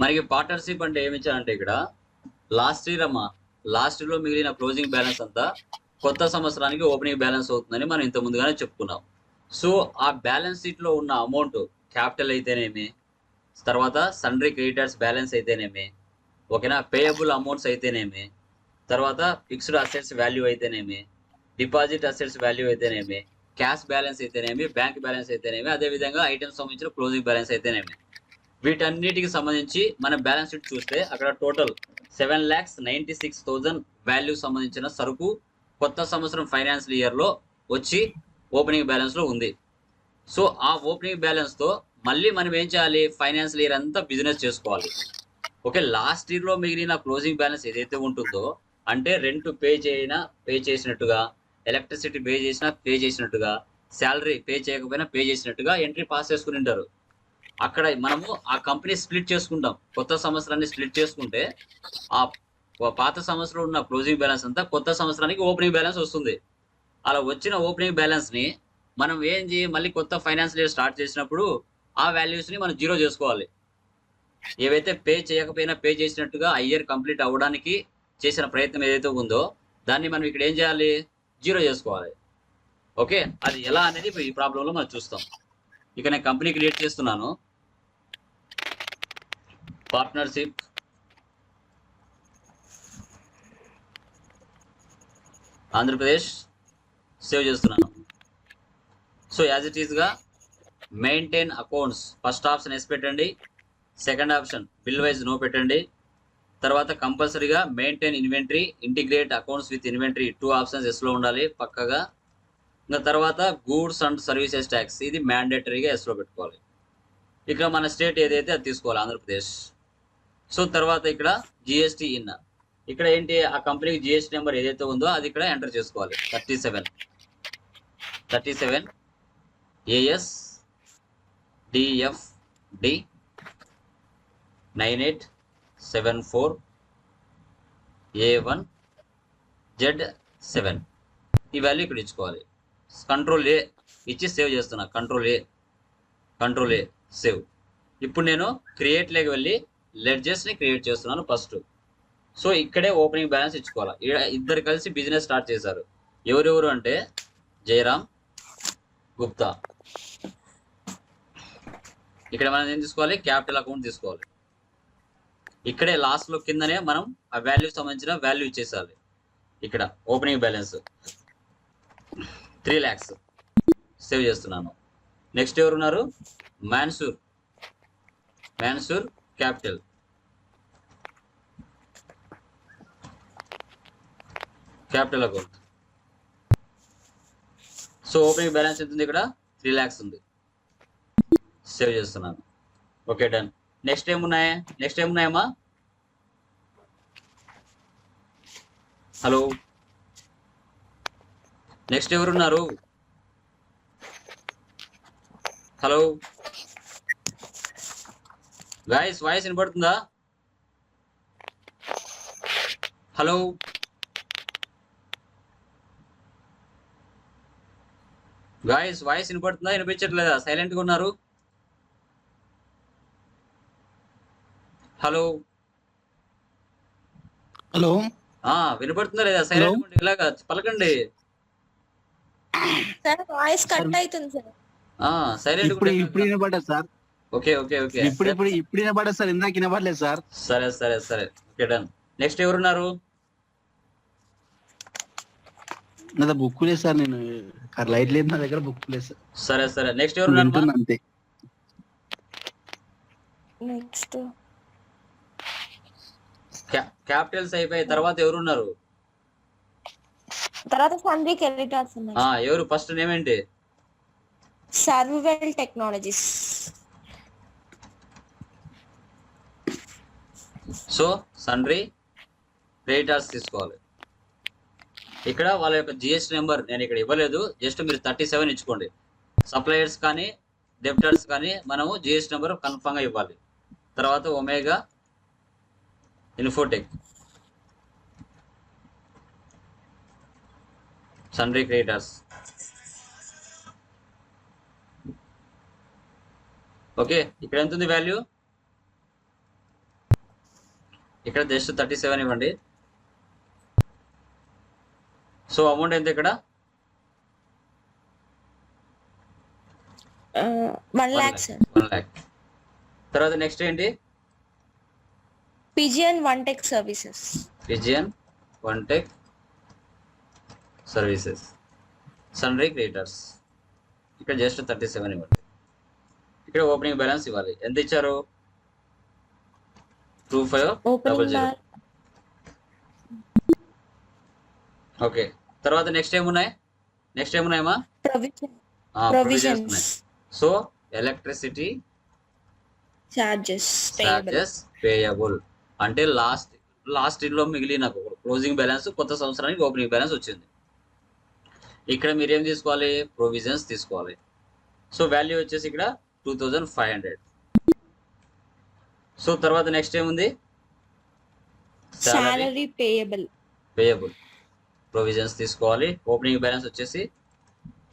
మనకి పార్ట్నర్షిప్ అంటే ఏమి ఇచ్చారంటే ఇక్కడ? లాస్ట్ ఇయర్ అమ్మా లాస్ట్ ఇయర్లో మిగిలిన క్లోజింగ్ బ్యాలెన్స్ అంతా కొత్త సంవత్సరానికి ఓపెనింగ్ బ్యాలెన్స్ అవుతుందని మనం ఇంత ముందుగానే చెప్పుకున్నాం. సో ఆ బ్యాలెన్స్ షీట్లో ఉన్న అమౌంట్ క్యాపిటల్ అయితేనేమి తర్వాత సండ్రీ క్రెడిటర్స్ బ్యాలెన్స్ అయితేనేమి ఓకేనా పేయబుల్ అమౌంట్స్ అయితేనేమి తర్వాత ఫిక్స్డ్ అసెట్స్ వాల్యూ అయితేనేమి డిపాజిట్ అసెట్స్ వాల్యూ అయితేనేమి క్యాష్ బ్యాలెన్స్ అయితేనేమి బ్యాంక్ బ్యాలెన్స్ అయితేనేమి అదే విధంగా ఐటమ్స్ సంబంధించిన క్లోజింగ్ బ్యాలెన్స్ అయితేనేమి. వీటన్నిటికి సంబంధించి మన బ్యాలెన్స్ షీట్ చూస్తే అక్కడ total seven lakhs ninety six thousand value సంబంధించిన సరుకు కొత్త సంవత్సరం ఫైనాన్షియల్ ఇయర్లో వచ్చి ఓపెనింగ్ బ్యాలెన్స్లో ఉంది. సో ఆ ఓపెనింగ్ బ్యాలెన్స్తో మళ్ళీ మనం ఏం చేయాలి? ఫైనాన్షియల్ ఇయర్ అంతా బిజినెస్ చేసుకోవాలి. ఓకే లాస్ట్ ఇయర్లో మిగిలిన క్లోజింగ్ బ్యాలెన్స్ ఏదైతే ఉంటుందో అంటే రెంట్ పే చేయినా పే చేసినట్టుగా ఎలక్ట్రిసిటీ పే చేసినా పే చేసినట్టుగా శాలరీ పే చేయకపోయినా పే చేసినట్టుగా ఎంట్రీ పాస్ చేసుకుని ఉంటారు. అక్కడ మనము ఆ కంపెనీ స్ప్లిట్ చేసుకుంటాం. కొత్త సంవత్సరాన్ని స్ప్లిట్ చేసుకుంటే ఆ పాత సంవత్సరం ఉన్న క్లోజింగ్ బ్యాలెన్స్ అంతా కొత్త సంవత్సరానికి ఓపెనింగ్ బ్యాలెన్స్ వస్తుంది. అలా వచ్చిన ఓపెనింగ్ బ్యాలెన్స్ని మనం ఏం చేయి మళ్ళీ కొత్త ఫైనాన్షియల్ ఇయర్ స్టార్ట్ చేసినప్పుడు ఆ వాల్యూస్ని మనం జీరో చేసుకోవాలి. ఏవైతే పే చేయకపోయినా పే చేసినట్టుగా ఆ ఇయర్ కంప్లీట్ అవ్వడానికి చేసిన ప్రయత్నం ఏదైతే ఉందో దాన్ని మనం ఇక్కడ ఏం చేయాలి? జీరో చేసుకోవాలి. ఓకే? అది ఎలా అనేది ఈ ప్రాబ్లంలో మనం చూస్తాం. ఇక నేను కంపెనీ క్రియేట్ చేస్తున్నాను. పార్ట్నర్షిప్ ఆంధ్రప్రదేశ్ సేవ్ చేస్తున్నాను. సో యాజ్ ఇట్ ఈస్గా maintain accounts first option yes పెట్టండి. Second option bill wise no పెట్టండి. తర్వాత కంపల్సరీగా maintain inventory integrate accounts with inventory two options ఎస్లో ఉండాలి పక్కగా. ఇంకా తర్వాత గూడ్స్ అండ్ సర్వీసెస్ ట్యాక్స్ ఇది మ్యాండేటరీగా ఎస్లో పెట్టుకోవాలి. ఇక్కడ మన స్టేట్ ఏదైతే అది తీసుకోవాలి ఆంధ్రప్రదేశ్. సో తర్వాత ఇక్కడ జిఎస్టీ ఇన్ ఇక్కడ ఏంటి? ఆ కంపెనీకి జిఎస్టీ నెంబర్ ఏదైతే ఉందో అది ఇక్కడ ఎంటర్ చేసుకోవాలి. Thirty seven thirty seven A S D F D nine eight seven four A one Z seven ఈ వాల్యూ ఇక్కడ ఇచ్చుకోవాలి. కంట్రోల్ ఏ ఇచ్చి సేవ్ చేస్తున్నా. Control A control A save ఇప్పుడు నేను క్రియేట్లోకి వెళ్ళి లెడ్జెస్ని క్రియేట్ చేస్తున్నాను ఫస్ట్ సో ఇక్కడే ఓపెనింగ్ బ్యాలెన్స్ ఇచ్చుకోవాలి. ఇద్దరు కలిసి బిజినెస్ స్టార్ట్ చేశారు. ఎవరెవరు అంటే జయరామ్ గుప్తా. ఇక్కడ మనం ఏం తీసుకోవాలి? క్యాపిటల్ అకౌంట్ తీసుకోవాలి. ఇక్కడే లాస్ట్లో కిందనే మనం ఆ వాల్యూ సంబంధించిన వాల్యూ ఇచ్చేసాలి. ఇక్కడ opening balance three lakhs save చేస్తున్నాను. నెక్స్ట్ ఎవరున్నారు? Mansoor Mansoor capital capital account. So opening balance ఎంత ఉంది ఇక్కడ? త్రీ ల్యాక్స్ ఉంది. సేవ్ చేస్తున్నాను. Okay done. నెక్స్ట్ ఏమున్నాయి? నెక్స్ట్ ఏమున్నాయమ్మా? హలో. నెక్స్ట్ ఎవరున్నారు? హలో. గాయస్ వాయిస్ వినపడుతుందా? హలో. గాయస్ వాయిస్ వినపడుతుందా? వినిపించట్లేదా? సైలెంట్గా ఉన్నారు. హలో. హలో. ఆ వినపడుతుందా లేదా? సైలెంట్ ఉండి ఇలాగా పలకండి. Sir voice cut Sir. అవుతుంది సార్. ఆ సైలెంట్ ఇప్పుడు ఇప్పుడు వినపడ్డా సార్. Okay okay okay. ఇప్పుడు ఇప్పుడు ఇప్పుడు వినపడ్డా సార్. ఇందాక వినపడలేదు సార్. సరే సరే సరే. Okay done. నెక్స్ట్ ఎవరున్నారు? నా దగ్గర బుక్ లేదు సార్ నేను లైట్ లేదు నా దగ్గర బుక్ లేదు సార్. సరే సరే. నెక్స్ట్ ఎవరున్నారు వింటున్నా అంతే. నెక్స్ట్ క్యాపిటల్స్ అయిపోయి తర్వాత ఎవరున్నారు తర్వాత సండ్రీ క్రెడిటర్స్ ఉన్నాయి ఆ ఎవరు? ఫస్ట్ నేమ్ ఏంటి? Survival technologies so sundry creditors తీసుకోవాలి. ఇక్కడ వాళ్ళ యొక్క జిఎస్టీ నెంబర్ నేను ఇక్కడ ఇవ్వలేదు. జస్ట్ మీరు థర్టీ సెవెన్ ఇచ్చుకోండి. సప్లయర్స్ కానీ డెప్టర్స్ కానీ మనము జిఎస్టీ నెంబర్ కన్ఫామ్గా ఇవ్వాలి. తర్వాత omega infotech sundry creditors okay ఇక్కడ ఎంత ఉంది వాల్యూ ఇక్కడ జస్ట్ థర్టీ సెవెన్ ఇవ్వండి. సో అమౌంట్ ఎంత ఇక్కడ? One lakh sir one lakh తర్వాత నెక్స్ట్ ఏంటి? P G N one tech services pigeon one tech services sundry creditors ఇక్కడ జస్ట్ థర్టీ సెవెన్ ఇవ్వండి. ఇక్కడ ఓపెనింగ్ బ్యాలెన్స్ ఇవ్వాలి. ఎంత ఇచ్చారు? Two five double zero okay. తర్వాత నెక్స్ట్ ఏమున్నాయి? Next ఏమున్నాయమ్మా? Provision provisions so electricity charges charges payable అంటే last లాస్ట్లో మిగిలిన క్లోజింగ్ బ్యాలెన్స్ కొత్త సంవత్సరానికి ఓపెనింగ్ బ్యాలెన్స్ వచ్చింది. ఇక్కడ మీరు ఏం తీసుకోవాలి? ప్రొవిజన్స్ తీసుకోవాలి. సో వాల్యూ వచ్చేసి ఇక్కడ two thousand five hundred so తర్వాత నెక్స్ట్ ఏముంది? సాలరీ పేయబుల్ పేయబుల్ ప్రొవిజన్స్ తీసుకోవాలి. ఓపెనింగ్ బ్యాలెన్స్ వచ్చేసి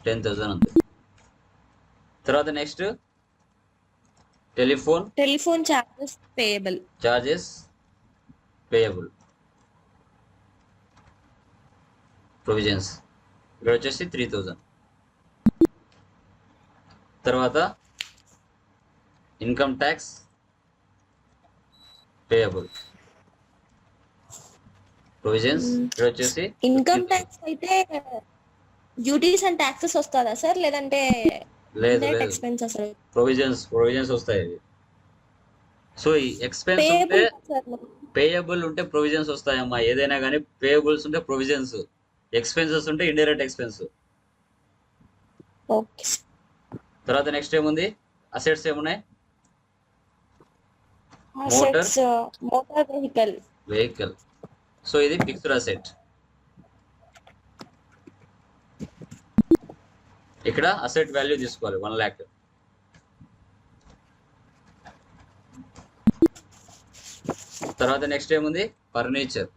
టెన్ థౌసండ్ ఉంది. తర్వాత next telephone telephone charges payable charges payable provisions ఇక్కడ వచ్చేసి త్రీ థౌజండ్ తర్వాత ఇన్కమ్ ట్యాక్స్ పేయబుల్ ప్రొవిజన్స్ ఇక్కడ వచ్చేసి ఇన్కమ్ ట్యాక్స్ అయితే డ్యూటీస్ అండ్ ట్యాక్సెస్ వస్తుందా సార్? లేదంటే లేదు డైరెక్ట్ లేదు. ఎక్స్పెన్స్ అసలు ప్రొవిజన్స్ ప్రొవిజన్స్ వస్తాయి సో ఈ ఎక్స్పెన్స్ ఉంటే పేయబుల్ ఉంటే ప్రొవిజన్స్ వస్తాయమ్మా. ఏదైనా కానీ పేయబుల్స్ ఉంటే ప్రొవిజన్స్ ఎక్స్పెన్సెస్ ఉంటే ఇండైరెక్ట్ ఎక్స్పెన్స్ ఓకే తర్వాత నెక్స్ట్ ఏముంది? అసెట్స్ ఏమున్నాయి? Assets motor vehicle vehicle so ఇది ఫిక్స్డ్ అసెట్ ఇక్కడ అసెట్ వాల్యూ తీసుకోవాలి వన్ ల్యాక్ తర్వాత నెక్స్ట్ ఏముంది? ఫర్నిచర్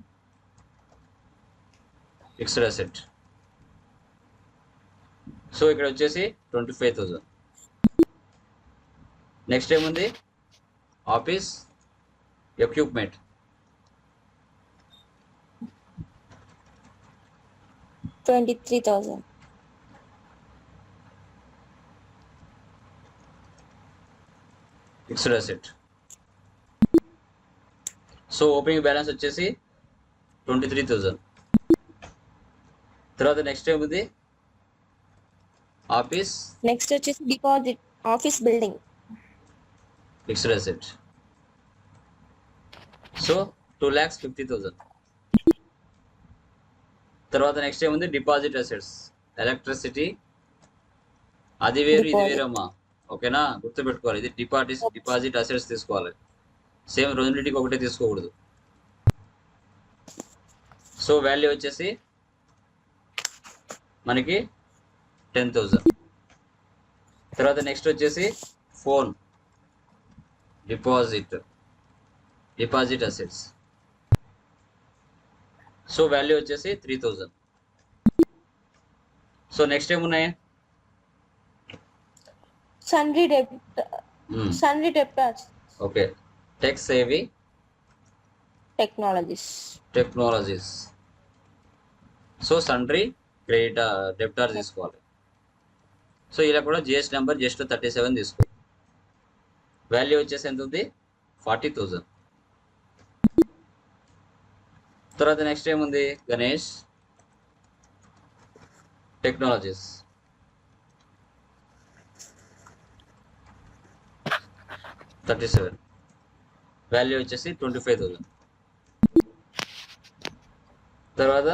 ఫిక్స్డ్ అసెట్ సో ఇక్కడ వచ్చేసి ట్వంటీ ఫైవ్ థౌజండ్ నెక్స్ట్ ఏముంది? Office equipment twenty three thousand fixed asset so opening balance వచ్చేసి ట్వంటీ త్రీ థౌజండ్ తర్వాత నెక్స్ట్ ఏముంది ఆఫీస్ నెక్స్ట్ వచ్చేసి deposit office building fixed asset so two lakhs fifty thousand తర్వాత next ఏముంది? Deposit assets electricity అది వేరు ఇది. వేరమ్మా. ఓకేనా? గుర్తుపెట్టుకోవాలి. ఇది డిపాజిట్ డిపాజిట్ అసెట్స్ తీసుకోవాలి. సేమ్ రెండింటికి ఒకటే తీసుకోకూడదు. సో వాల్యూ వచ్చేసి మనకి టెన్ థౌజండ్ తర్వాత నెక్స్ట్ వచ్చేసి phone deposit deposit assets so value వచ్చేసి త్రీ థౌజండ్. సో నెక్స్ట్ ఏమున్నాయి? Sundry debit sundry okay. Tech savvy technologies. Technologies. So sundry credit debtor తీసుకోవాలి. సో ఇలా కూడా G S number just thirty seven తీసుకో. Value వచ్చేసి ఎంత ఉంది? Forty thousand. తర్వాత నెక్స్ట్ ఏముంది? Ganesh. Technologies thirty seven value వచ్చేసి ట్వంటీ ఫైవ్ థౌజండ్ తర్వాత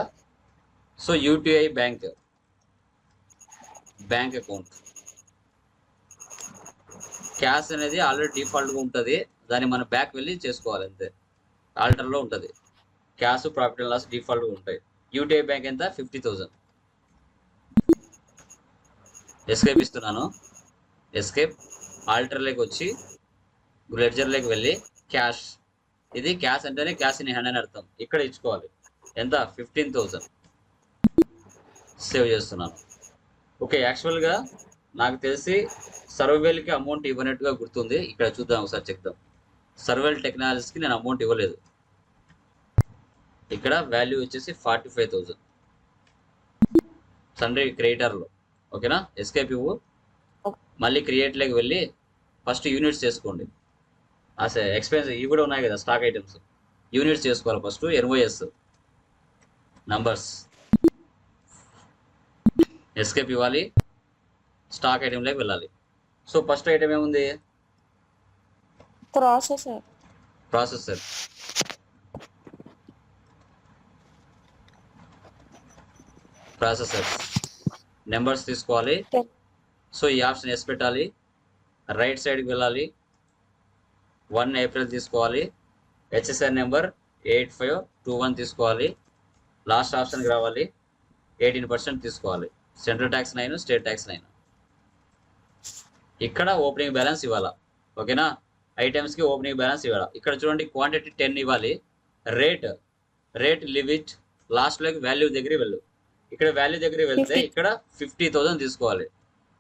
so UTI bank bank account cash అనేది ఆల్రెడీ డిఫాల్ట్గా ఉంటుంది. దాన్ని మనం బ్యాక్ వెళ్ళి చేసుకోవాలి అంతే. ఆల్టర్లో ఉంటుంది. Cash profit and loss default ఉంటాయి. యూటీఐ బ్యాంక్ ఎంత? ఫిఫ్టీ థౌజండ్ ఎస్కేప్ ఇస్తున్నాను. ఎస్కేప్ ఆల్టర్లోకి వచ్చి లెడ్జర్లోకి వెళ్ళి క్యాష్. ఇది క్యాష్ అంటేనే క్యాష్ ఇన్ హ్యాండ్ అని అర్థం. ఇక్కడ ఇచ్చుకోవాలి. ఎంత? ఫిఫ్టీన్ థౌజండ్ సేవ్ చేస్తున్నాను. ఓకే యాక్చువల్గా నాకు తెలిసి సర్వేల్కి అమౌంట్ ఇవ్వనట్టుగా గుర్తుంది. ఇక్కడ చూద్దాం ఒకసారి చెప్దాం. సర్వేల్ టెక్నాలజీస్కి నేను అమౌంట్ ఇవ్వలేదు. ఇక్కడ వాల్యూ వచ్చేసి ఫార్టీ ఫైవ్ థౌజండ్ సండ్రీ క్రియేటర్లో ఓకేనా ఎస్కేప్ ఇవ్వు. మళ్ళీ క్రియేట్లోకి వెళ్ళి ఫస్ట్ యూనిట్స్ చేసుకోండి. అసలు ఎక్స్పెన్స్ ఇవి కూడా ఉన్నాయి కదా స్టాక్ ఐటమ్స్ యూనిట్స్ చేసుకోవాలి ఫస్ట్ ఎన్వైఎస్ నంబర్స్ ఎస్కేప్ ఇవ్వాలి. స్టాక్ ఐటెంలోకి వెళ్ళాలి. సో ఫస్ట్ ఐటమ్ ఏముంది? ప్రాసెసర్ ప్రాసెసర్ ప్రాసెసర్ నెంబర్స్ తీసుకోవాలి. సో ఈ ఆప్షన్ ఎస్ పెట్టాలి. రైట్ సైడ్కి వెళ్ళాలి. వన్ ఏప్రిల్ తీసుకోవాలి. HSR number eight five two one తీసుకోవాలి. లాస్ట్ ఆప్షన్కి రావాలి. ఎయిటీన్ పర్సెంట్ తీసుకోవాలి. Central tax nine state tax nine ఇక్కడ ఓపెనింగ్ బ్యాలెన్స్ ఇవ్వాలా? ఓకేనా ఐటమ్స్కి ఓపెనింగ్ బ్యాలెన్స్ ఇవ్వాలి? ఇక్కడ చూడండి క్వాంటిటీ టెన్ ఇవ్వాలి. రేట్ రేట్ లిమిట్ లాస్ట్లోకి వాల్యూ దగ్గరికి వెళ్ళు. ఇక్కడ వాల్యూ దగ్గరికి వెళ్తే 50. ఇక్కడ ఫిఫ్టీ థౌసండ్ తీసుకోవాలి.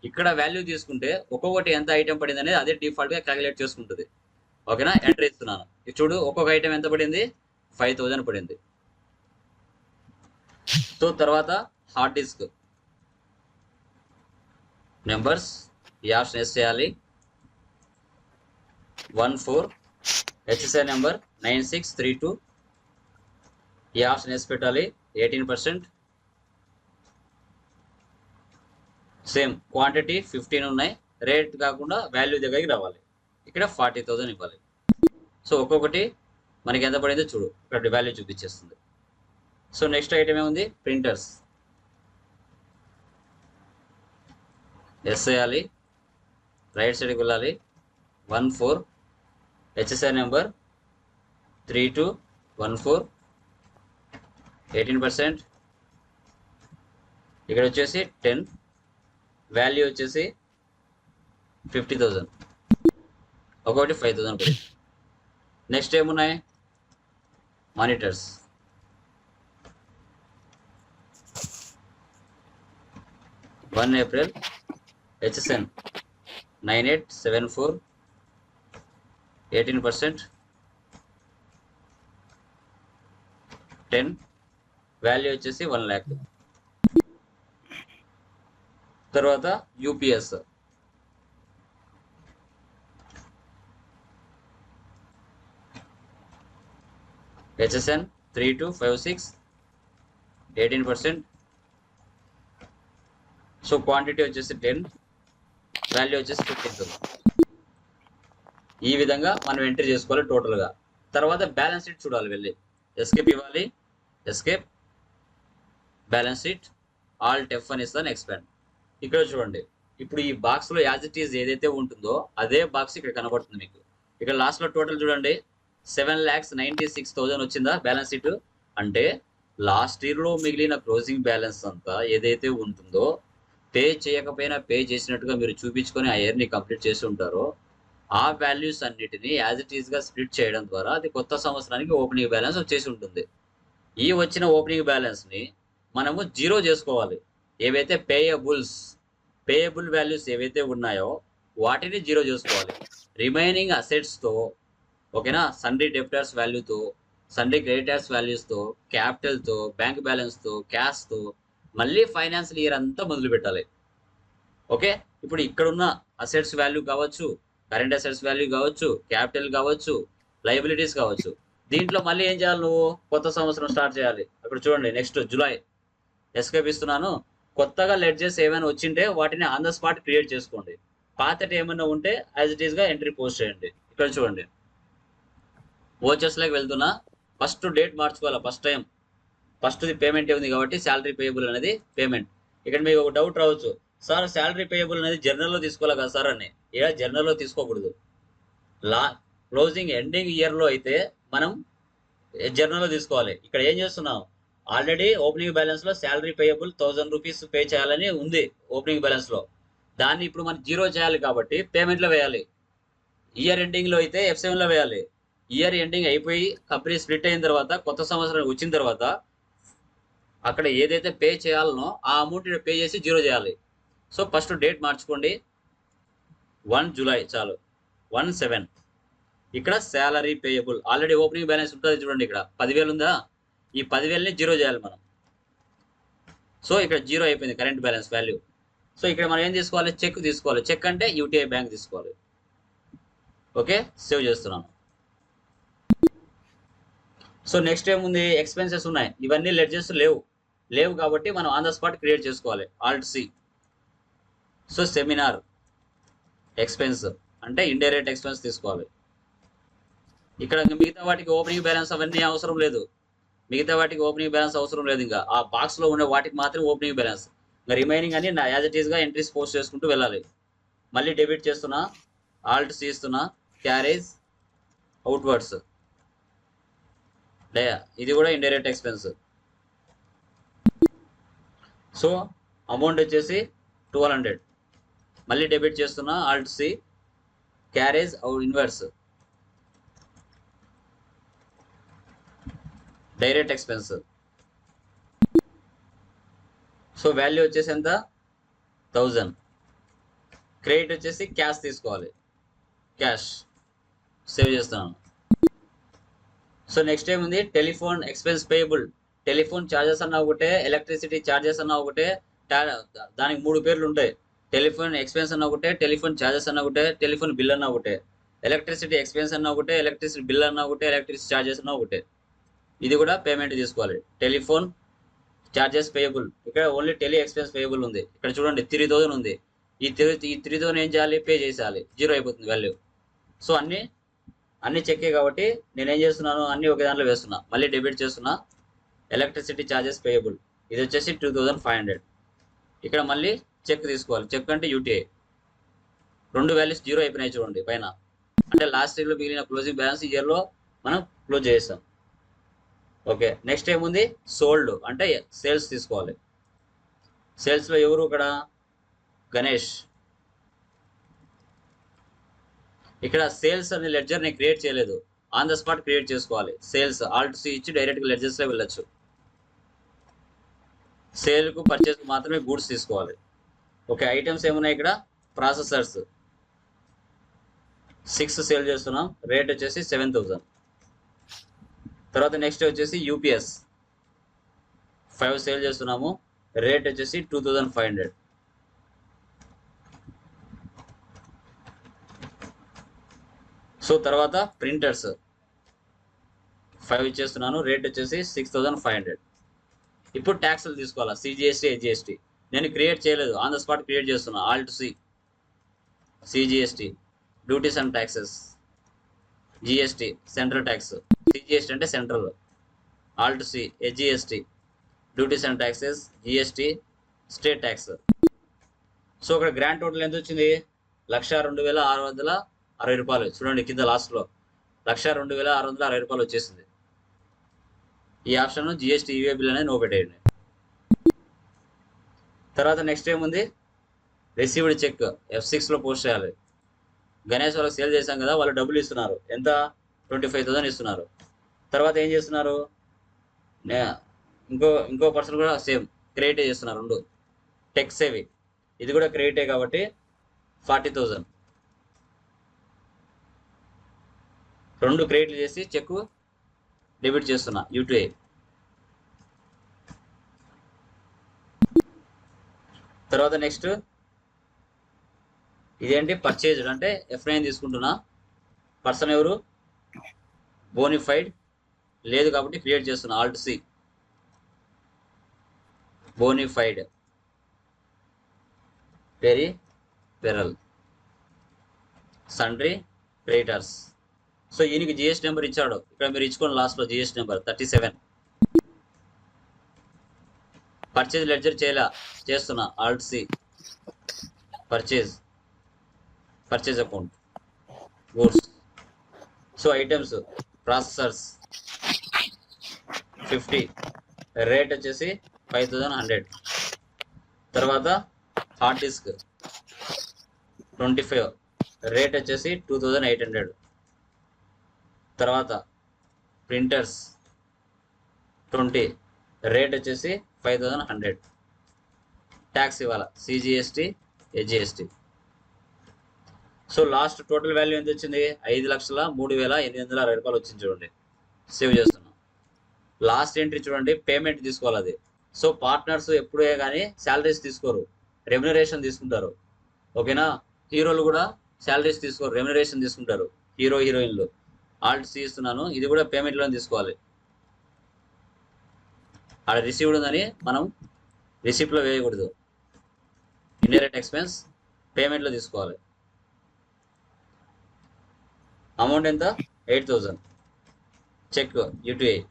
ఇక్కడ వాల్యూ తీసుకుంటే ఒక్కొక్కటి ఎంత ఐటమ్ పడింది అనేది అదే డిఫాల్ట్గా క్యాలిక్యులేట్ చేసుకుంటుంది. ఓకేనా? ఎంటర్ ఇస్తున్నాను చూడు ఒక్కొక్క ఐటమ్ ఎంత పడింది? ఫైవ్ థౌసండ్ పడింది. సో తర్వాత హార్డ్ డిస్క్ నెంబర్స్ ఈ ఆప్షన్ ఎస్ చేయాలి. One four HSI number nine six three two ఈ ఆప్షన్ ఎస్ పెట్టాలి eighteen percent same quantity fifteen ఉన్నాయి. రేట్ కాకుండా వాల్యూ దగ్గరికి రావాలి. ఇక్కడ ఫార్టీ థౌజండ్ ఇవ్వాలి. సో ఒక్కొక్కటి మనకి ఎంత పడిందో చూడు. ఇక్కడ వాల్యూ చూపించేస్తుంది. సో నెక్స్ట్ ఐటమ్ ఏముంది? ప్రింటర్స్ ఎస్ వేయాలి రైట్ సైడ్కి వెళ్ళాలి. One four HSI number three two one four eighteen percent ఇక్కడ వచ్చేసి టెన్ వాల్యూ వచ్చేసి ఫిఫ్టీ థౌజండ్ ఒకటి ఫైవ్ థౌజండ్ పడింది. నెక్స్ట్ ఏమున్నాయి? Monitors one April HSN nine eight seven four eighteen percent ten value వచ్చేసి వన్ ల్యాక్ తర్వాత UPS HSN three two five six eighteen percent so quantity వచ్చేసి ten value వచ్చేసి fifteen ఈ విధంగా మనం ఎంట్రీ చేసుకోవాలి టోటల్గా తర్వాత బ్యాలెన్స్ షీట్ చూడాలి వెళ్ళి. ఎస్కేప్ ఇవ్వాలి. Escape balance sheet alt F అని ఇస్తాను ఎక్స్పాండ్ ఇక్కడ చూడండి. ఇప్పుడు ఈ బాక్స్లో యాజ్ ఇట్ ఈజ్ ఏదైతే ఉంటుందో అదే బాక్స్ ఇక్కడ కనబడుతుంది మీకు. ఇక్కడ లాస్ట్లో టోటల్ చూడండి. Seven lakhs ninety six thousand వచ్చిందా బ్యాలెన్స్ షీట్ అంటే లాస్ట్ ఇయర్లో మిగిలిన క్లోజింగ్ బ్యాలెన్స్ అంతా ఏదైతే ఉంటుందో పే చేయకపోయినా పే చేసినట్టుగా మీరు చూపించుకొని ఆ ఇయర్ని కంప్లీట్ చేసి ఉంటారో ఆ వాల్యూస్ అన్నిటిని యాజ్ ఇట్ ఈస్గా స్ప్లిట్ చేయడం ద్వారా అది కొత్త సంవత్సరానికి ఓపెనింగ్ బ్యాలెన్స్ వచ్చేసి ఉంటుంది. ఈ వచ్చిన ఓపెనింగ్ బ్యాలెన్స్ని మనము జీరో చేసుకోవాలి. ఏవైతే పేయబుల్స్ పేయబుల్ వాల్యూస్ ఏవైతే ఉన్నాయో వాటిని జీరో చేసుకోవాలి. రిమైనింగ్ అసెట్స్తో ఓకేనా? సండే డెప్టర్స్ వాల్యూతో సండే క్రెడిటర్స్ వాల్యూస్తో క్యాపిటల్తో బ్యాంక్ బ్యాలెన్స్తో క్యాష్తో మళ్ళీ ఫైనాన్షియల్ ఇయర్ అంతా మొదలు పెట్టాలి. ఓకే? ఇప్పుడు ఇక్కడున్న అసెట్స్ వాల్యూ కావచ్చు కరెంట్ అసెట్స్ వాల్యూ కావచ్చు క్యాపిటల్ కావచ్చు లైబిలిటీస్ కావచ్చు. దీంట్లో మళ్ళీ ఏం చేయాలి నువ్వు? కొత్త సంవత్సరం స్టార్ట్ చేయాలి. అక్కడ చూడండి నెక్స్ట్ జూలై ఎస్కేప్ ఇస్తున్నాను. కొత్తగా లెడ్జెస్ ఏమైనా వచ్చింటే వాటిని ఆన్ ద స్పాట్ క్రియేట్ చేసుకోండి. పాతటి ఏమైనా ఉంటే యాజ్ ఇట్ ఈస్గా ఎంట్రీ పోస్ట్ చేయండి. ఇక్కడ చూడండి. ఓచర్స్లోకి వెళ్తున్నా. ఫస్ట్ డేట్ మార్చుకోవాలి? ఫస్ట్ టైం ఫస్ట్ది పేమెంట్ పేమెంట్ ఉంది కాబట్టి శాలరీ పేయబుల్ అనేది పేమెంట్ ఇక్కడ మీకు ఒక డౌట్ రావచ్చు. సార్ శాలరీ పేయబుల్ అనేది జర్నల్లో తీసుకోవాలి కదా సార్ అని. ఏ జర్నల్లో తీసుకోకూడదు. లా క్లోజింగ్ ఎండింగ్ ఇయర్లో అయితే మనం జర్నల్లో తీసుకోవాలి. ఇక్కడ ఏం చేస్తున్నాం? Already opening బ్యాలెన్స్లో salary payable thousand rupees pay చేయాలని ఉంది ఓపెనింగ్ బ్యాలెన్స్లో దాన్ని ఇప్పుడు మనం జీరో చేయాలి కాబట్టి పేమెంట్లో వేయాలి. ఇయర్ ఎండింగ్లో అయితే ఎఫ్ సెవెన్లో వేయాలి. ఇయర్ ఎండింగ్ అయిపోయి కంపెనీ స్ప్లిట్ అయిన తర్వాత కొత్త సంవత్సరం వచ్చిన తర్వాత అక్కడ ఏదైతే పే చేయాలనో ఆ అమౌంట్ పే చేసి జీరో చేయాలి. సో ఫస్ట్ డేట్ మార్చుకోండి. వన్ జూలై చాలు. One seven. ఇక్కడ salary payable. Already opening balance ఉంటుంది చూడండి ఇక్కడ. పదివేలు ఉందా? ఈ పదివేలని జీరో చేయాలి మనం. సో ఇక్కడ జీరో అయిపోయింది కరెంట్ బ్యాలెన్స్ వాల్యూ. సో ఇక్కడ మనం ఏం తీసుకోవాలి? చెక్ తీసుకోవాలి. చెక్ అంటే యూటీఐ బ్యాంక్ తీసుకోవాలి. ఓకే? సేవ్ చేస్తున్నాను. సో నెక్స్ట్ ఏముంది? ఎక్స్పెన్సెస్ ఉన్నాయి. ఇవన్నీ లెడ్జెస్ లేవు. లేవు కాబట్టి మనం ఆన్ ద స్పాట్ క్రియేట్ చేసుకోవాలి. Alt C. So seminar. Expense. అంటే ఇండైరెక్ట్ ఎక్స్పెన్స్ తీసుకోవాలి. ఇక్కడ మిగతా వాటికి ఓపెనింగ్ బ్యాలెన్స్ అవన్నీ అవసరం లేదు. మిగతా వాటికి ఓపెనింగ్ బ్యాలెన్స్ అవసరం లేదు ఇంకా. ఆ బాక్స్లో ఉండే వాటికి మాత్రం ఓపెనింగ్ బ్యాలెన్స్ ఇంకా రిమైనింగ్ అని యాజ్ ఇట్ ఈస్గా ఎంట్రీస్ పోస్ట్ చేసుకుంటూ వెళ్ళాలి. మళ్ళీ డెబిట్ చేస్తున్నా ఆల్ట్ తీస్తున్నా ఇస్తున్నా క్యారేజ్ అవుట్వర్డ్స్ డయా ఇది కూడా ఇండైరెక్ట్ ఎక్స్పెన్స్ సో అమౌంట్ వచ్చేసి ట్వెల్వ్ హండ్రెడ్ మళ్ళీ డెబిట్ చేస్తున్నా alt C carriage inwards direct expense. So value వచ్చేసి ఎంత? థౌజండ్. క్రెడిట్ వచ్చేసి క్యాష్ తీసుకోవాలి. క్యాష్. సేవ్ చేస్తున్నాను. సో నెక్స్ట్ ఏముంది? Telephone expense payable. Telephone charges అన్నా ఒకటే ఎలక్ట్రిసిటీ ఛార్జెస్ అన్న ఒకటే దానికి మూడు పేర్లు ఉంటాయి. టెలిఫోన్ ఎక్స్పెన్స్ అన్న ఒకటే టెలిఫోన్ ఛార్జెస్ అన్న ఒకటే టెలిఫోన్ బిల్ అన్న ఒకటే. ఎలక్ట్రిసిటీ ఎక్స్పెన్స్ అన్న ఒకటే ఎలక్ట్రిసిటీ బిల్ అన్న ఒకటే ఎలక్ట్రిసిటీ ఛార్జెస్ అన్న ఒకటే. ఇది కూడా పేమెంట్ తీసుకోవాలి. టెలిఫోన్ ఛార్జెస్ పేయబుల్ ఇక్కడ ఓన్లీ టెలి ఎక్స్పెన్స్ పేయబుల్ ఉంది. ఇక్కడ చూడండి త్రీ థౌసండ్ ఉంది. ఈ త్రీ ఈ త్రీ థౌసండ్ ఏం చేయాలి? పే చేసేయాలి. జీరో అయిపోతుంది వాల్యూ సో అన్ని అన్ని చెక్కే కాబట్టి నేను ఏం చేస్తున్నాను? అన్ని ఒకే దాంట్లో వేస్తున్నా. మళ్ళీ డెబిట్ చేస్తున్నా. ఎలక్ట్రిసిటీ ఛార్జెస్ పేయబుల్ ఇది వచ్చేసి టూ థౌజండ్ ఫైవ్ హండ్రెడ్ ఇక్కడ మళ్ళీ చెక్ తీసుకోవాలి. చెక్ అంటే యూటీఐ రెండు వాల్యూస్ జీరో అయిపోయినాయి చూడండి పైన. అంటే లాస్ట్ ఇయర్లో మిగిలిన క్లోజింగ్ బ్యాలెన్స్ ఇయర్లో మనం క్లోజ్ చేస్తాం ఓకే నెక్స్ట్ ఏముంది? సోల్డ్ అంటే సేల్స్ తీసుకోవాలి. సేల్స్లో ఎవరు ఇక్కడ? గణేష్. ఇక్కడ సేల్స్ అనే లెడ్జర్ నేను క్రియేట్ చేయలేదు. ఆన్ ద స్పాట్ క్రియేట్ చేసుకోవాలి. సేల్స్ ఆల్ట్ సి ఇచ్చి డైరెక్ట్గా లెడ్జర్స్లో వెళ్ళొచ్చు. సేల్కు పర్చేస్ మాత్రమే గూడ్స్ తీసుకోవాలి. ఓకే ఐటమ్స్ ఏమున్నాయి ఇక్కడ? ప్రాసెసర్స్ సిక్స్ సేల్ చేస్తున్నాం. రేట్ వచ్చేసి సెవెన్ థౌజండ్ తర్వాత నెక్స్ట్ వచ్చేసి యూపీఎస్ ఫైవ్ సేల్ చేస్తున్నాము. రేట్ వచ్చేసి two thousand five hundred so తర్వాత ప్రింటర్స్ ఫైవ్ ఇచ్చేస్తున్నాను. రేట్ వచ్చేసి సిక్స్ థౌజండ్ ఫైవ్ హండ్రెడ్ ఇప్పుడు ట్యాక్స్లు తీసుకోవాలా? సిజిఎస్టీ హెచ్జిఎస్టీ నేను క్రియేట్ చేయలేదు. ఆన్ ద స్పాట్ క్రియేట్ చేస్తున్నా. Alt C CGST duties and taxes GST central tax CGST అంటే central alt C GST duties and taxes GST state tax so ఇక్కడ grand total ఎంత వచ్చింది? లక్ష రెండు వేల ఆరు వందల అరవై రూపాయలు. చూడండి కింద లాస్ట్లో లక్ష రెండు వేల ఆరు వందల అరవై రూపాయలు వచ్చేసింది. ఈ option GST e way bill అనేది నో పెట్టేయండి తర్వాత నెక్స్ట్ ఏముంది? రిసీవ్డ్ చెక్ ఎఫ్ సిక్స్లో పోస్ట్ చేయాలి. గణేష్ వాళ్ళకి సేల్ చేశాం కదా వాళ్ళు డబ్బులు ఇస్తున్నారు. ఎంత? ట్వంటీ ఫైవ్ థౌసండ్ ఇస్తున్నారు. తర్వాత ఏం చేస్తున్నారు? ఇంకో ఇంకో పర్సన్ కూడా సేమ్ క్రియేటే చేస్తున్నారు రెండు. టెక్ సేవి ఇది కూడా క్రియేటే కాబట్టి ఫార్టీ థౌజండ్ రెండు క్రియేట్లు చేసి చెక్ డెబిట్ చేస్తున్నా యూటీఐ తర్వాత నెక్స్ట్ ఇదేంటి? పర్చేజ్డ్ అంటే ఎఫ్ నైన్ తీసుకుంటున్నా. పర్సన్ ఎవరు? బోనిఫైడ్ లేదు కాబట్టి క్రియేట్ చేస్తున్నా alt C bonafide peripheral sundry creditors so ఈయనకి జిఎస్టీ నెంబర్ ఇచ్చాడు. ఇక్కడ మీరు ఇచ్చుకోండి లాస్ట్లో GST number thirty seven purchase ledger చేయలే? చేస్తున్నా alt C purchase purchase account goods so items processors fifty. Rate వచ్చేసి ఫైవ్ థౌజండ్ హండ్రెడ్. తర్వాత hard disk twenty five. Rate వచ్చేసి టూ థౌజండ్ ఎయిట్ హండ్రెడ్. తర్వాత ప్రింటర్స్ ట్వంటీ. రేట్ వచ్చేసి five thousand hundred. Tax ఇవ్వాలి CGST HGST so last total value ఎంత వచ్చింది? ఐదు లక్షల మూడు వేల ఎనిమిది వందల అరవై రూపాయలు వచ్చింది చూడండి. సేవ్ చేస్తున్నాం. లాస్ట్ ఎంట్రీ చూడండి పేమెంట్ తీసుకోవాలి అది. సో పార్ట్నర్స్ ఎప్పుడే కానీ శాలరీస్ తీసుకోరు. రెమ్యునరేషన్ తీసుకుంటారు. ఓకేనా? హీరోలు కూడా శాలరీస్ తీసుకోరు రెమ్యునరేషన్ తీసుకుంటారు. హీరో హీరోయిన్లు ఆల్ట్ ఇస్తున్నాను. ఇది కూడా పేమెంట్లో తీసుకోవాలి. ఆడ రిసీవ్డ్ ఉందని మనం రిసీప్ట్లో వేయకూడదు. ఇండైరెక్ట్ ఎక్స్పెన్స్ పేమెంట్లో తీసుకోవాలి. అమౌంట్ ఎంత? ఎయిట్ థౌజండ్ చెక్ యూటీఐ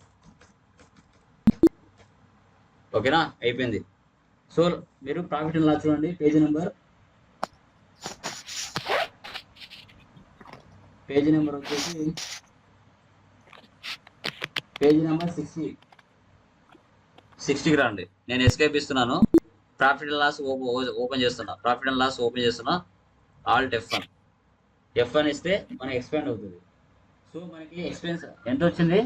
ఓకేనా? అయిపోయింది. సో మీరు ప్రాఫిట్ అండ్ లాస్ చూడండి. Page number. పేజీ నెంబర్ వచ్చేసి పేజీ నెంబర్ సిక్స్టీ. సిక్స్టీకి రండి. నేను ఎస్కేప్ ఇస్తున్నాను. ప్రాఫిట్ అండ్ లాస్ ఓపెన్ చేస్తున్నా. ప్రాఫిట్ అండ్ లాస్ ఓపెన్ చేస్తున్నా. Alt F one. F one ఇస్తే మనకి ఎక్స్పాండ్ అవుతుంది. సో మనకి ఎక్స్పెన్స్ ఎంత వచ్చింది?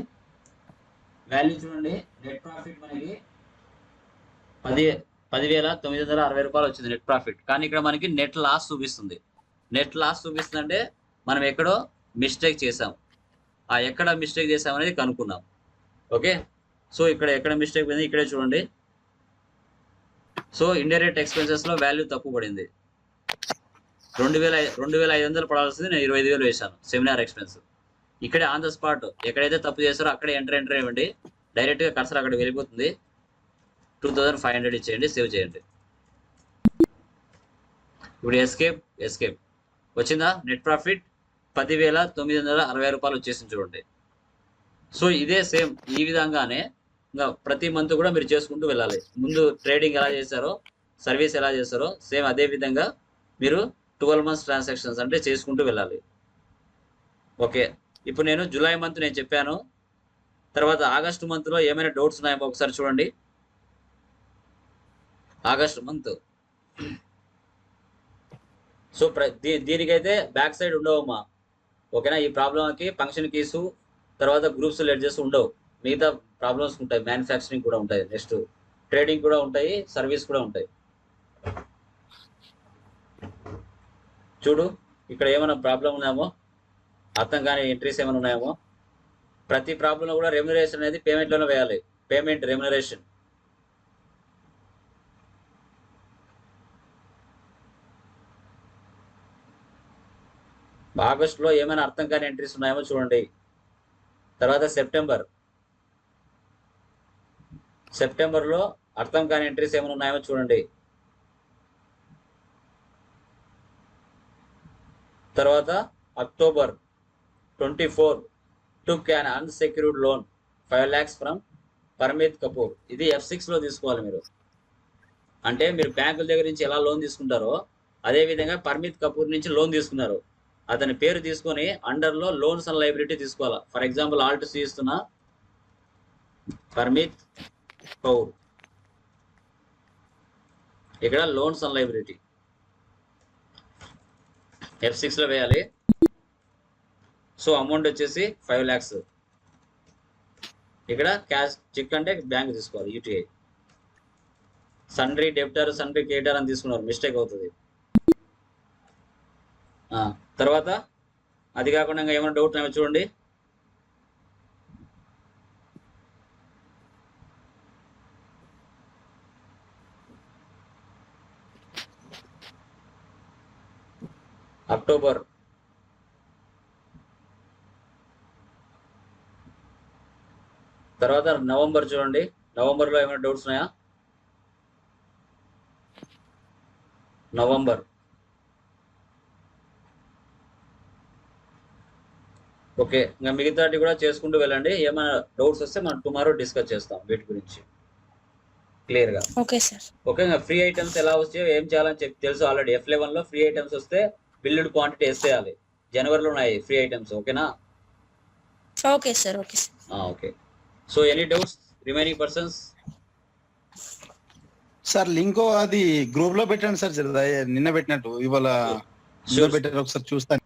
వాల్యూ చూడండి. నెట్ ప్రాఫిట్ మనకి పది పదివేల తొమ్మిది వందల అరవై రూపాయలు వచ్చింది నెట్ ప్రాఫిట్ కానీ ఇక్కడ మనకి నెట్ లాస్ చూపిస్తుంది. నెట్ లాస్ చూపిస్తుంది అంటే మనం ఎక్కడో మిస్టేక్ చేసాం ఆ ఎక్కడ మిస్టేక్ చేసాం అనేది కనుక్కున్నాం. ఓకే సో ఇక్కడ ఎక్కడ మిస్టేక్ పోయింది? ఇక్కడే చూడండి. సో ఇండైరెక్ట్ ఎక్స్పెన్సెస్లో వాల్యూ తక్కువ పడింది. రెండు వేల రెండు వేల ఐదు వందలు పడాల్సింది నేను ఇరవై ఐదు వేలు వేశాను సెమినార్ ఎక్స్పెన్స్ ఇక్కడే ఆన్ ద స్పాట్ ఎక్కడైతే తప్పు చేస్తారో అక్కడే ఎంటర్ ఎంటర్ ఇవ్వండి డైరెక్ట్గా కర్సర్ అక్కడ వెళ్ళిపోతుంది. టూ థౌజండ్ ఫైవ్ హండ్రెడ్ ఇచ్చేయండి సేవ్ చేయండి. ఇప్పుడు ఎస్కేప్ ఎస్కేప్ వచ్చిందా? నెట్ ప్రాఫిట్ పదివేల తొమ్మిది వందల అరవై రూపాయలు వచ్చేసింది చూడండి. సో ఇదే సేమ్ ఈ విధంగానే ఇంకా ప్రతి మంత్ కూడా మీరు చేసుకుంటూ వెళ్ళాలి. ముందు ట్రేడింగ్ ఎలా చేశారో సర్వీస్ ఎలా చేస్తారో సేమ్ అదే విధంగా మీరు ట్వెల్వ్ మంత్స్ ట్రాన్సాక్షన్స్ అంటే చేసుకుంటూ వెళ్ళాలి. ఓకే. ఇప్పుడు నేను జూలై మంత్ నేను చెప్పాను. తర్వాత ఆగస్టు మంత్లో ఏమైనా డౌట్స్ ఉన్నాయో ఒకసారి చూడండి. August month. సో దీ దీనికైతే బ్యాక్ సైడ్ ఉండవమ్మా. ఓకేనా? ఈ ప్రాబ్లంకి ఫంక్షన్ కీసు తర్వాత గ్రూప్స్ లెడ్జెస్ ఉండవు. మిగతా ప్రాబ్లమ్స్ ఉంటాయి. మ్యానుఫ్యాక్చరింగ్ కూడా ఉంటాయి. నెక్స్ట్ ట్రేడింగ్ కూడా ఉంటాయి. సర్వీస్ కూడా ఉంటాయి. చూడు ఇక్కడ ఏమైనా ప్రాబ్లం ఉన్నాయేమో అర్థం కాని ఎంట్రీస్ ఏమైనా ఉన్నాయేమో ప్రతి ప్రాబ్లంలో కూడా రెమ్యునరేషన్ అనేది పేమెంట్లోనే వేయాలి. పేమెంట్ రెమ్యునరేషన్ ఆగస్టులో ఏమైనా అర్థం కాని ఎంట్రీస్ ఉన్నాయేమో చూడండి. తర్వాత సెప్టెంబర్. సెప్టెంబర్లో అర్థం కాని ఎంట్రీస్ ఏమైనా ఉన్నాయేమో చూడండి. తర్వాత October twenty four took an unsecured loan five lakhs from Parmit Kapoor ఇది ఎఫ్ సిక్స్లో తీసుకోవాలి మీరు. అంటే మీరు బ్యాంకుల దగ్గర నుంచి ఎలా లోన్ తీసుకుంటారో అదేవిధంగా పర్మిత్ కపూర్ నుంచి లోన్ తీసుకున్నారు. అతని పేరు తీసుకొని అండర్లో లోన్స్ అండ్ లైబిలిటీ తీసుకోవాలి. ఫర్ ఎగ్జాంపుల్ ఆల్ట్ సి ఇస్తున్న. పర్మిత్ కౌర్ ఇక్కడ లోన్స్ అండ్ లైబిలిటీ ఎఫ్ సిక్స్లో వేయాలి. సో అమౌంట్ వచ్చేసి ఫైవ్ ల్యాక్స్ ఇక్కడ క్యాష్ చెక్ అంటే బ్యాంక్ తీసుకోవాలి UTI sundry debtor sundry creditor అని తీసుకున్నారు. మిస్టేక్ అవుతుంది. తర్వాత అది కాకుండా ఇంకా ఏమైనా డౌట్ ఉన్నాయో చూడండి. అక్టోబర్ తర్వాత నవంబర్ చూడండి. నవంబర్లో ఏమైనా డౌట్స్ ఉన్నాయా? నవంబర్ ఓకే ఇంకా మిగతాటి కూడా చేసుకుంటూ వెళ్ళండి. ఏమైనా డౌట్స్ వస్తే మనం టుమారో డిస్కస్ చేస్తాం వీటి గురించి. క్లియర్గా ఓకే సార్. ఓకే ఇంకా ఫ్రీ ఐటమ్స్ ఎలా వచ్చాయో ఏం చేయాలని చెప్పి తెలుసు ఆల్రెడీ. ఎఫ్ లెవెన్లో ఫ్రీ ఐటమ్స్ వస్తే బిల్లుడ్ క్వాంటిటీ వేసేయాలి జనవరిలో ఉన్నాయి ఫ్రీ ఐటమ్స్ ఓకేనా? Okay sir okay sir. Okay. So any doubts? Remaining persons? Sir link అది గ్రూప్లో పెట్టండి సార్ నిన్న పెట్టినట్టు. ఇవాళ. పెట్టారు ఒకసారి చూస్తాను.